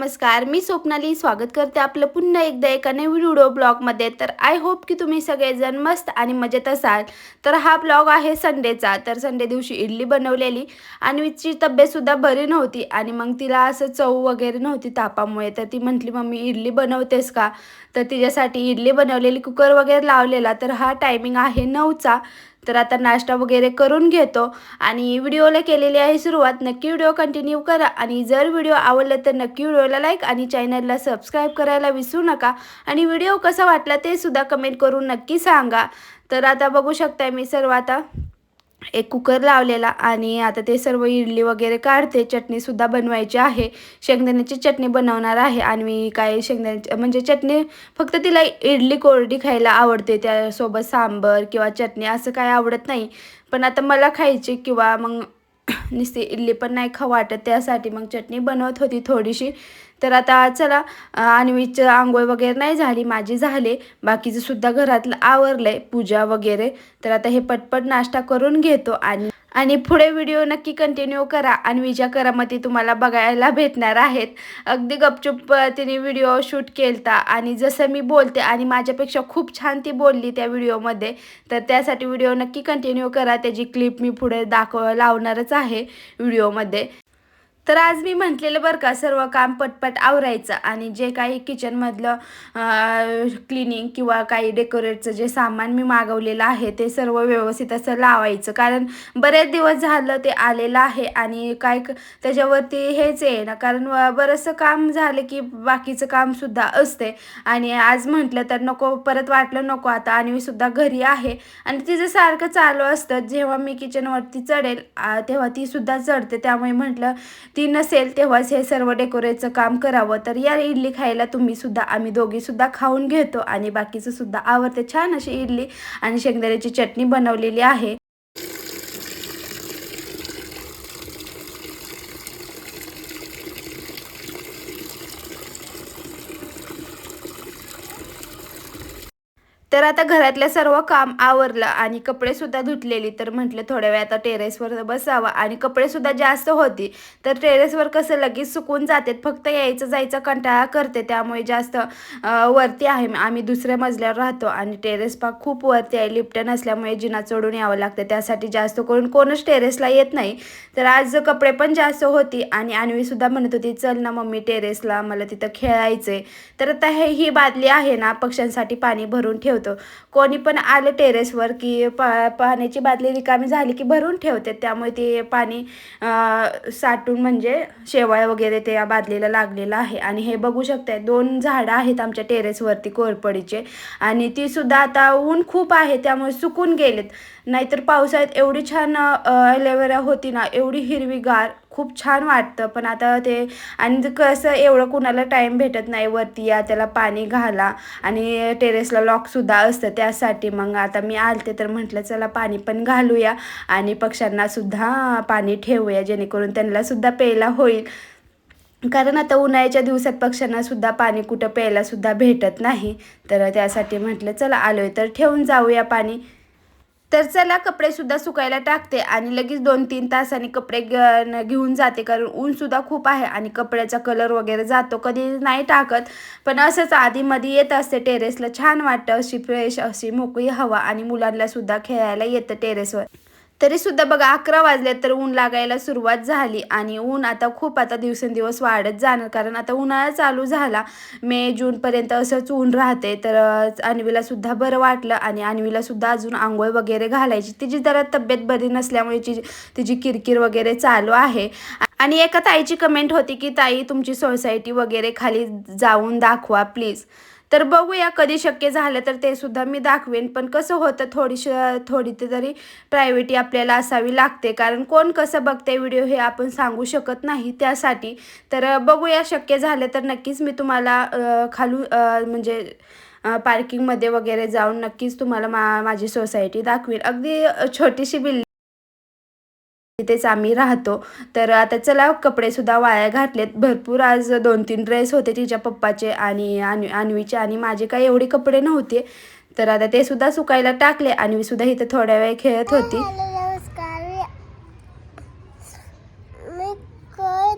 नमस्कार मी स्वप्नाली. स्वागत करते आपलं पुन्हा एकदा एका नवीन व्हिडिओ ब्लॉगमध्ये. तर आय होप की तुम्ही सगळेजण मस्त आणि मजेत असाल. तर हा ब्लॉग आहे संडेचा. तर संडे दिवशी इडली बनवलेली आणि तिची तब्येतसुद्धा बरी नव्हती आणि मग तिला असं चव वगैरे नव्हती तापामुळे. तर ती म्हटली मम्मी इडली बनवतेस का? तर तिच्यासाठी इडली बनवलेली कुकर वगैरे लावलेला. तर हा टायमिंग आहे नऊचा. तर आता नाश्ता वगैरे करून घेतो. आणि व्हिडिओला केलेली आहे सुरुवात. नक्की व्हिडिओ कंटिन्यू करा. आणि जर व्हिडिओ आवडला तर नक्की व्हिडिओला लाईक आणि चॅनलला सबस्क्राईब करायला विसरू नका. आणि व्हिडिओ कसा वाटला ते सुद्धा कमेंट करून नक्की सांगा. तर आता बघू शकताय मी सर्व आता. एक कुकर लावलेला आणि आता ते सर्व इडली वगैरे काढते. चटणीसुद्धा बनवायची आहे. शेंगदाण्याची चटणी बनवणार आहे आणि मी काय शेंगदाण्याची म्हणजे चटणी फक्त तिला इडली कोरडी खायला आवडते. त्यासोबत सांबर किंवा चटणी असं काय आवडत नाही. पण आता मला खायची किंवा मग नुसती इडली पण नाही खाऊ वाटत त्यासाठी मग चटणी बनवत होती थोडीशी. तर आता चला आणवीचं आंघोळ वगैरे नाही झाली माझी झाले. बाकीचं सुद्धा घरातलं आवरलंय पूजा वगैरे. तर आता हे पटपट नाश्ता करून घेतो आणि आणि पुढे व्हिडिओ नक्की कंटिन्यू करा आणि विजा करामती तुम्हाला बघायला भेटणार आहेत. अगदी गपचूप तिने व्हिडिओ शूट केलता आणि जसं मी बोलते आणि माझ्यापेक्षा खूप छान ती बोलली त्या व्हिडिओमध्ये तर त्यासाठी व्हिडिओ नक्की कंटिन्यू करा. त्याची क्लिप मी पुढे दाखव लावणारच आहे व्हिडिओमध्ये तर आज मी म्हटलेलं बरं का सर्व काम पटपट आवरायचं आणि जे काही किचनमधलं क्लिनिंग किंवा काही डेकोरेटचं जे सामान मी मागवलेलं आहे ते सर्व व्यवस्थित असं लावायचं. कारण बरेच दिवस झालं ते आलेलं आहे आणि काय त्याच्यावरती हेच आहे ना कारण बरंचसं काम झालं की बाकीचं कामसुद्धा असते. आणि आज म्हटलं तर नको परत वाटलं नको आता आणि मी सुद्धा घरी आहे. आणि तिचं सारखं चालू असतं. जेव्हा मी किचनवरती चढेल तेव्हा ती सुद्धा चढते. त्यामुळे म्हटलं ती नसेल तेव्हाच हे सर्व डेकोरेटचं काम करावं. तर या इडली खायला तुम्ही सुद्धा आम्ही दोघी सुद्धा खाऊन घेतो. आणि बाकीचं सुद्धा आवडते. छान अशी इडली आणि शेंगदाण्याची चटणी बनवलेली आहे. तर आता घरातलं सर्व काम आवरलं आणि कपडे सुद्धा धुतलेली. तर म्हटलं थोड्या वेळ आता टेरेसवर बसावं. आणि कपडे सुद्धा जास्त होती. तर टेरेसवर कसं लगेच सुकून जाते फक्त यायचं जायचं कंटाळा करते. त्यामुळे जास्त वरती आहे. आम्ही दुसऱ्या मजल्यावर राहतो. आणि टेरेस पाक खूप वरती आहे. लिफ्ट नसल्यामुळे जिना चढून यावं लागतं. त्यासाठी जास्त करून कोणच टेरेसला येत नाही. तर आज कपडे पण जास्त होती. आणि अन्वी सुद्धा म्हणत होती चल ना मम्मी टेरेसला मला तिथं खेळायचंय. तर आता हे ही बादली आहे ना पक्ष्यांसाठी पाणी भरून ठेवते. कोणी पण आलं टेरेसवर की पा पाण्याची बादली रिकामी झाली की भरून ठेवते त्यामुळे ते पाणी साठून म्हणजे शेवाळ वगैरे त्या बादलीला लागलेलं आहे. आणि हे बघू शकताय दोन झाडं आहेत आमच्या टेरेसवरती कोरपडीचे. आणि ती सुद्धा आता ऊन खूप आहे त्यामुळे सुकून गेलेत. नाहीतर पावसाळ्यात एवढी छान ॲलोवेरा होती ना एवढी हिरवीगार खूप छान वाटतं. पण आता ते आणि कसं एवढं कुणाला टाईम भेटत नाही वरती या त्याला पाणी घाला आणि टेरेसला लॉकसुद्धा असतं त्यासाठी. मग आता मी आलते तर म्हटलं चला पाणी पण घालूया आणि पक्ष्यांनासुद्धा पाणी ठेवूया जेणेकरून त्यांनासुद्धा प्यायला होईल. कारण आता उन्हाळ्याच्या दिवसात पक्ष्यांनासुद्धा पाणी कुठं प्यायलासुद्धा भेटत नाही. तर त्यासाठी म्हटलं चला आलोय तर ठेवून जाऊया पाणी. तर चला कपडे सुद्धा सुकायला टाकते आणि लगेच दोन तीन तासांनी कपडे ग- घेऊन जाते. कारण ऊन सुद्धा खूप आहे आणि कपड्याचा कलर वगैरे जातो. कधी नाही टाकत पण असंच आधीमध्ये येत असते टेरेसला छान वाटतं अशी फ्रेश अशी मोकळी हवा आणि मुलांना सुद्धा खेळायला येतं टेरेसवर तरी सुद्धा बघा अकरा वाजले तर ऊन लागायला सुरुवात झाली आणि ऊन आता खूप आता दिवसेंदिवस वाढत जाणार कारण आता उन्हाळा चालू झाला. मे जूनपर्यंत असंच ऊन राहते. तर अं, अन्वीला सुद्धा बरं वाटलं आणि अन्वीला सुद्धा अजून आंघोळ वगैरे घालायची. तिची जरा तब्येत बरी नसल्यामुळे तिची तिची किरकिर वगैरे चालू आहे. आणि एका ताईची कमेंट होती की ताई तुमची सोसायटी वगैरे खाली जाऊन दाखवा प्लीज तर बघूया कधी शक्य झालं तर ते सुद्धा मी दाखवेन. पण कसं होतं थोडीशी थोडी तरी प्रायव्हेटी आपल्याला असावी लागते. कारण कोण कसं बघते व्हिडिओ हे आपण सांगू शकत नाही. त्यासाठी तर बघूया शक्य झालं तर नक्कीच मी तुम्हाला खालू म्हणजे पार्किंगमध्ये वगैरे जाऊन नक्कीच तुम्हाला मा माझी सोसायटी दाखवेन. अगदी छोटीशी बिल्डिंग तिथेच आम्ही राहतो. तर आता चला कपडे सुद्धा वाया घातलेत. भरपूर आज दोन तीन ड्रेस होते तिच्या पप्पाचे आणि अन्वीचे आणि माझे काही एवढे कपडे नव्हते. तर आता ते सुद्धा सुकायला टाकले. अन्वी सुद्धा इथं थोड्या वेळ खेळत होती हॅलो नमस्कार मी काय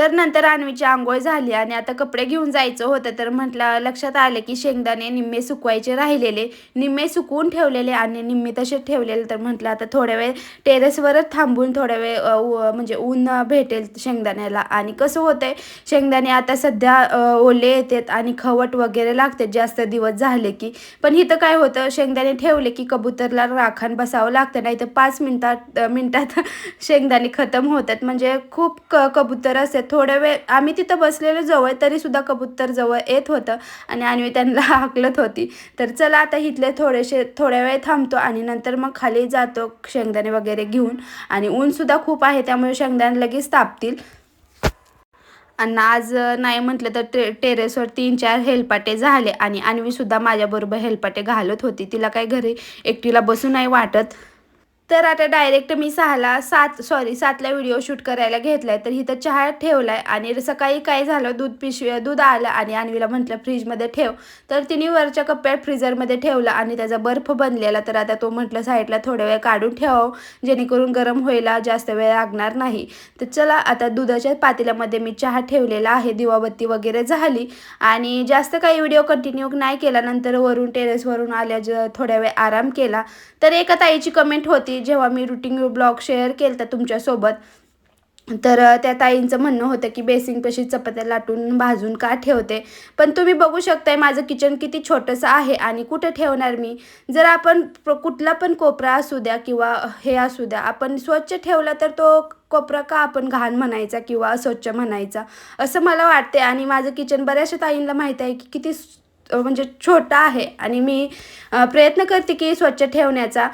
तर नंतर अन्वीची आंघोळ झाली आणि आता कपडे घेऊन जायचं होतं. तर म्हटलं लक्षात आलं की शेंगदाणे निम्मे सुकवायचे राहिलेले. निम्मे सुकवून ठेवलेले आणि निम्मे तसेच ठेवलेले. तर म्हटलं आता थोड्या वेळ टेरेसवरच थांबून थोड्या वेळ म्हणजे ऊन भेटेल शेंगदाण्याला. आणि कसं होतंय शेंगदाणे आता सध्या ओले येतात आणि खवट वगैरे लागते जास्त दिवस झाले की. पण इथं काय होतं शेंगदाणे ठेवले की कबूतरला राखण बसावं लागतं. नाही तर पाच मिनटात मिनटात शेंगदाणे खतम होतात. म्हणजे खूप क कबूतर असतात थोड्या वेळ आम्ही तिथं बसलेलो जवळ तरी सुद्धा कबूतर जवळ येत होतं आणि आणवी त्यांना हाकलत होती. तर चला आता इथले थोडेसे थोड्या वेळ थांबतो आणि नंतर मग खाली जातो शेंगदाणे वगैरे घेऊन. आणि ऊनसुद्धा खूप आहे त्यामुळे शेंगदाणे लगेच तापतील. आणि आज नाही म्हटलं तर टे टेरेसवर तीन चार हेलपाटे झाले आणि अन्वीसुद्धा माझ्याबरोबर हेलपाटे घालत होती. तिला काही घरी एकटीला बसू नाही वाटत. तर आता डायरेक्ट मी सहाला सात सॉरी सातला व्हिडिओ शूट करायला घेतलाय. तर इथं चहा ठेवलाय आणि सकाळी काय झालं? दूध पिशवी दूध आलं आणि अन्वीला म्हटलं फ्रीजमध्ये ठेव. तर तिने वरच्या कप्प्यात फ्रीजरमध्ये ठेवलं आणि त्याचा बर्फ बनलेला. तर आता तो म्हटलं साईडला थोड्या वेळ काढून ठेवावं जेणेकरून गरम व्हायला जास्त वेळ लागणार नाही. तर चला आता दुधाच्या पातेल्यामध्ये मी चहा ठेवलेला आहे. दिवाबत्ती वगैरे झाली आणि जास्त काही व्हिडिओ कंटिन्यू नाही केला. नंतर वरून टेरेसवरून आल्या ज थोड्या वेळ आराम केला. तर एका ताईची कमेंट होती जेव्हा मी रुटीन ब्लॉग शेअर केला तर तुमच्यासोबत तर त्या ताईंचं म्हणणं होतं की बेसिंगपाशी चपात्या लाटून भाजून का ठेवते? पण तुम्ही बघू शकताय माझं किचन किती छोटंसं आहे आणि कुठं ठेवणार मी? जर आपण कुठला पण कोपरा असू द्या किंवा हे असू द्या आपण स्वच्छ ठेवला तर तो कोपरा का आपण घाण म्हणायचा किंवा अस्वच्छ म्हणायचा? असं मला वाटते आणि माझं किचन बऱ्याचशा ताईंना माहीत आहे की किती म्हणजे छोटा आहे आणि मी प्रयत्न करते की स्वच्छ ठेवण्याचा.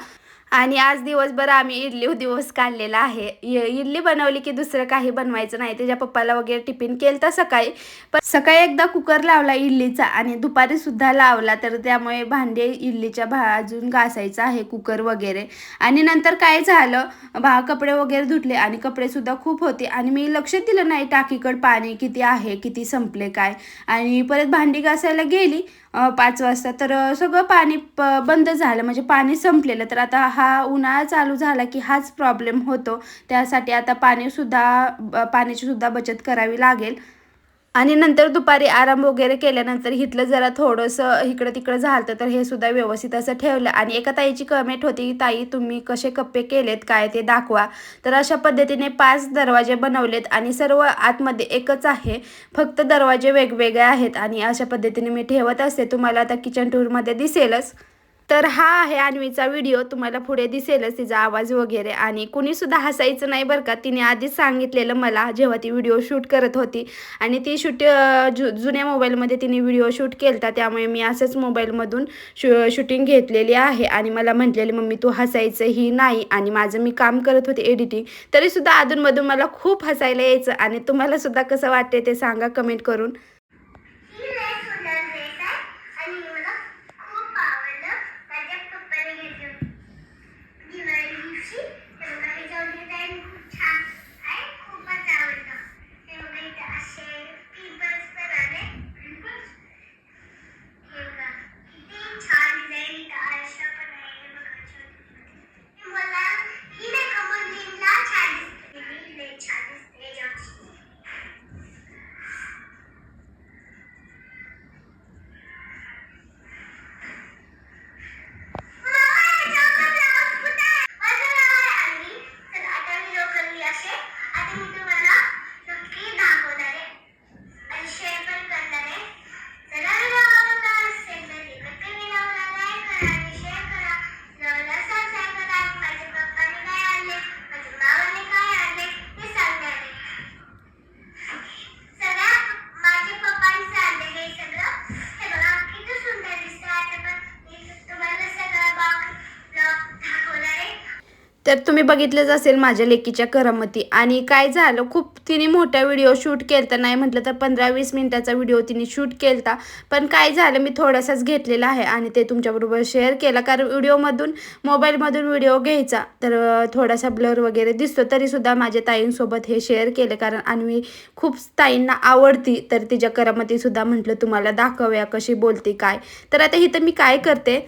आणि आज दिवसभर आम्ही इडली दिवस काढलेला आहे. इडली बनवली की दुसरं काही बनवायचं नाही. त्याच्या पप्पाला वगैरे टिफिन केलं तर सकाळी. पण सकाळी एकदा कुकर लावला इडलीचा आणि दुपारी सुद्धा लावला. तर त्यामुळे भांडे इडलीच्या भाजून घासायचं आहे कुकर वगैरे. आणि नंतर काय झालं? भा कपडे वगैरे धुतले आणि कपडे सुद्धा खूप होते. आणि मी लक्ष दिलं नाही टाकीकड पाणी किती आहे किती संपले काय. आणि परत भांडी घासायला गेली. पाच वाजता. तर सगळं पाणी प बंद झालं. म्हणजे पाणी संपलेलं. तर आता हा उन्हाळा चालू झाला की हाच प्रॉब्लेम होतो. त्यासाठी आता पाणीसुद्धा पाण्याचीसुद्धा पाण्याची सुद्धा बचत करावी लागेल. आणि नंतर दुपारी आराम वगैरे केल्यानंतर इथलं जरा थोडंसं इकडं तिकडं झालं तर हे सुद्धा व्यवस्थित असं ठेवलं. आणि एका ताईची कमेंट होती ताई तुम्ही कसे कप्पे केलेत? काय ते दाखवा. तर अशा पद्धतीने पाच दरवाजे बनवलेत आणि सर्व आतमध्ये एकच आहे. फक्त दरवाजे वेगवेगळे आहेत आणि अशा पद्धतीने मी ठेवत असते. तुम्हाला आता किचन टूरमध्ये दिसेलच. तर हा आहे अन्वीचा व्हिडिओ. तुम्हाला पुढे दिसेलच तिचा आवाज वगैरे. आणि कुणीसुद्धा हसायचं नाही बरं का. तिने आधीच सांगितलेलं मला जेव्हा ती व्हिडिओ शूट करत होती. आणि ती शूट जु जुन्या मोबाईलमध्ये तिने व्हिडिओ शूट केलता. त्यामुळे मी असंच मोबाईलमधून शू शूटिंग घेतलेली आहे. आणि मला म्हटलेली मम्मी तू हसायचंही नाही. आणि माझं मी काम करत होते एडिटिंग. तरीसुद्धा अधूनमधून मला खूप हसायला यायचं. आणि तुम्हालासुद्धा कसं वाटते ते सांगा कमेंट करून ही लय सुंदर ड्रेस आहे आणि मला खूप आवडलं माझ्या पप्पाने घेतलं दिवाळी दिवशी तर बघा ह्याच्यावर डिझाईन खूप छान आहे खूपच आवडलं ते बघा इथे असे पिंपल्स पण आले पिंपल्स हे बघा किती छान डिझाईन इथं आरशा पण आहे हे बघा छोटी छोटी. मला ही नाही कमल जीनला छान दिसते ही लय छान दिसते याच्यावरची सगळ्या माझे पप्पांचं आणलेलं आहे सगळं हे बघा किती सुंदर दिसतं आता पण मी तुम्हाला सगळं ब्लॉग ब्लॉग दाखवणार आहे तर तुम्ही बघितलंच असेल माझ्या लेकीच्या करमती. आणि काय झालं खूप तिने मोठा व्हिडिओ शूट केलता. नाही म्हटलं तर पंधरा वीस मिनिटाचा व्हिडिओ तिने शूट केलता. पण काय झालं मी थोडासाच घेतलेला आहे आणि ते तुमच्याबरोबर शेअर केला. कारण व्हिडिओमधून मोबाईलमधून व्हिडिओ घ्यायचा. तर थोडासा ब्लर वगैरे दिसतो. तरीसुद्धा माझ्या ताईंसोबत हे शेअर केले. कारण आणि खूप ताईंना आवडती. तर तिच्या करमतीसुद्धा म्हटलं तुम्हाला दाखवूया कशी बोलते काय? तर आता इथं मी काय करते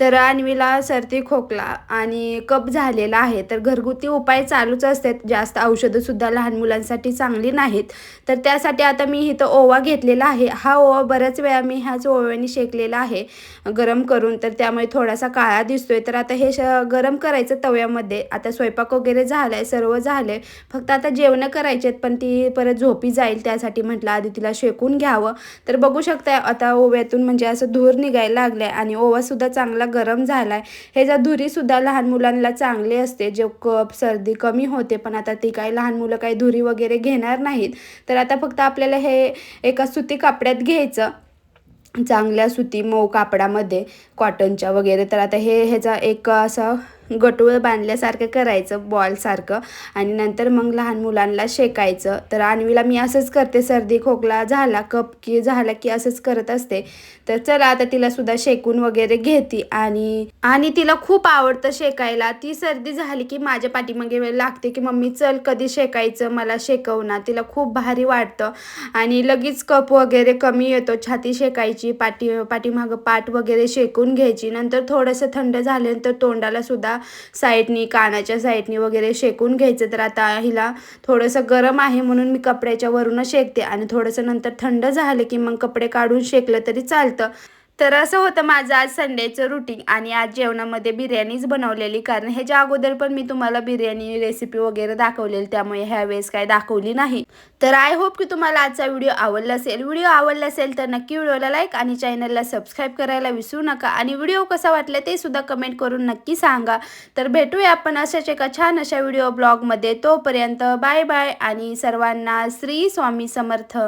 तर अन्वीला सर्दी खोकला आणि कप झालेला आहे. तर घरगुती उपाय चालूच असतात. जास्त औषधंसुद्धा लहान मुलांसाठी चांगली नाहीत. तर त्यासाठी आता मी इथं ओवा घेतलेला आहे. हा ओवा बऱ्याच वेळा मी ह्याच ओव्याने शेकलेला आहे गरम करून. तर त्यामुळे थोडासा काळा दिसतोय. तर आता हे श गरम करायचं तव्यामध्ये. आता स्वयंपाक वगैरे झाला आहे सर्व झालं आहे फक्त आता जेवणं करायची आहेत पण ती परत झोपी जाईल. त्यासाठी म्हटलं आधी तिला शेकून घ्यावं. तर बघू शकताय आता ओव्यातून म्हणजे असं धूर निघायला लागलाय आणि ओवासुद्धा चांगला गरम झाला आहे जर धुरीसुद्धा लहान मुलांना चांगली असते जे कप सर्दी कमी होते पण आता ती काही लहान मुलं काही धुरी वगैरे घेणार नाहीत तर आता फक्त आपल्याला हे एका सुती कापड्यात घ्यायचं. चांगल्या सुती मऊ कापडामध्ये कॉटनच्या वगैरे तर आता हे ह्याचा एक असं गटूळ बांधल्यासारखं करायचं बॉलसारखं आणि नंतर मग लहान मुलांना शेकायचं. तर आणवीला मी असंच करते सर्दी खोकला झाला कप की झाला की असंच करत असते. तर चला आता तिला सुद्धा शेकून वगैरे घेते. आणि आणि तिला खूप आवडतं शेकायला. ती सर्दी झाली की माझ्या पाठीमागे वेळ लागते की मम्मी चल कधी शेकायचं? मला शेकवना तिला खूप भारी वाटतं. आणि लगेच कप वगैरे कमी येतो. छाती शेकायची पाठी पाठीमागं पाठ वगैरे शेकून घ्यायची. नंतर थोडंसं थंड झाल्यानंतर तोंडाला सुद्धा साईडनी कानाच्या साईडनी वगैरे शेकून घ्यायचं. तर आता हिला थोडंसं गरम आहे म्हणून मी कपड्याच्या वरूनच शेकते. आणि थोडंसं नंतर थंड झालं की मग कपडे काढून शेकलं तरी चालतं. तर असं होतं माझं आज संडेचं रुटीन आणि आज जेवणामध्ये बिर्याणीच बनवलेली. कारण ह्याच्या अगोदर पण मी तुम्हाला बिर्याणी रेसिपी वगैरे दाखवलेली त्यामुळे ह्या वेळेस काय दाखवली नाही. तर आय होप की तुम्हाला आजचा व्हिडिओ आवडला असेल. व्हिडिओ आवडला असेल तर नक्की व्हिडिओला लाईक आणि चॅनलला सबस्क्राईब करायला विसरू नका. आणि व्हिडिओ कसा वाटला ते सुद्धा कमेंट करून नक्की सांगा. तर भेटूया आपण अशाच एका छान अशा व्हिडिओ ब्लॉगमध्ये तोपर्यंत बाय बाय आणि सर्वांना श्री स्वामी समर्थ.